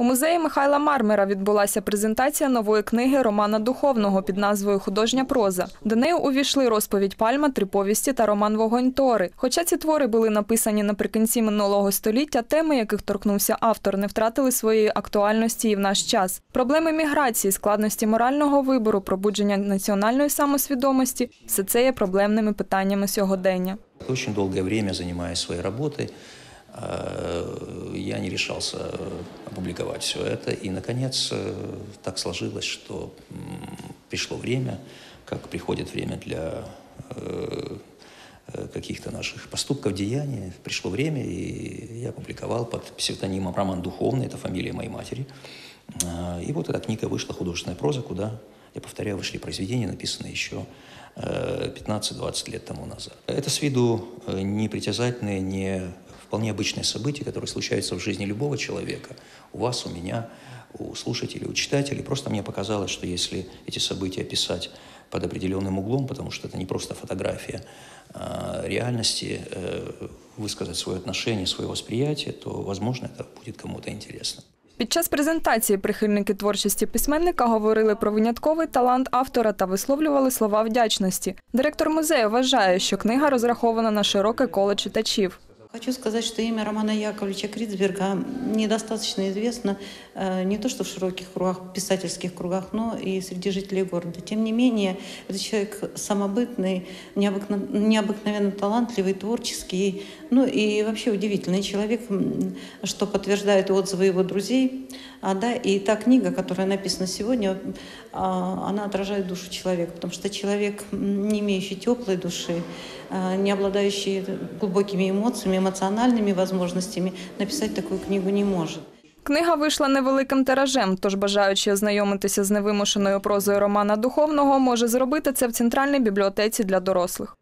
У музеї Михайла Мармера відбулася презентація нової книги Романа Духовного під назвою Художня проза. До неї увійшли розповідь Пальма, три повісті та роман Вогонь Тори. Хоча ці твори були написані наприкінці минулого століття, теми, яких торкнувся автор, не втратили своєї актуальності і в наш час. Проблеми міграції, складності морального вибору, пробудження національної самосвідомості все це є проблемними питаннями сьогодення. Очень долгое время занимаясь своей работой, э, я не решался э, опубликовать все это. И, наконец, э, так сложилось, что пришло время, как приходит время для э, э, каких-то наших поступков, деяний. Пришло время, и я опубликовал под псевдонимом Роман Духовный, это фамилия моей матери. А, И вот эта книга вышла, художественная проза, куда, я повторяю, вышли произведения, написанные еще э, 15-20 лет тому назад. Это с виду непритязательные, не вполне обычные события, которые случаются в жизни любого человека, у вас, у меня, у слушателей, у читателей. Просто мне показалось, что если эти события описать под определенным углом, потому что это не просто фотография а реальности, э, высказать свое отношение, свое восприятие, то, возможно, это будет кому-то интересно. Під час презентації прихильники творчості письменника говорили про винятковий талант автора та висловлювали слова вдячності. Директор музею вважає, що книга розрахована на широке коло читачів. Хочу сказать, что имя Романа Яковлевича Крицберга недостаточно известно э, не то что в широких кругах, писательских кругах, но и среди жителей города. Тем не менее, это человек самобытный, необыкновенно, необыкновенно талантливый, творческий, ну и вообще удивительный человек, что подтверждают отзывы его друзей. А, да, и та книга, которая написана сегодня, а, она отражает душу человека, потому что человек, не имеющий теплой души, а, не обладающий глубокими эмоциями, эмоциональными возможностями, написать такую книгу не может. Книга вийшла невеликим тиражем, тож бажаючи ознайомитися з невимушеною прозою Романа Духовного, може зробити це в центральній бібліотеці для дорослих.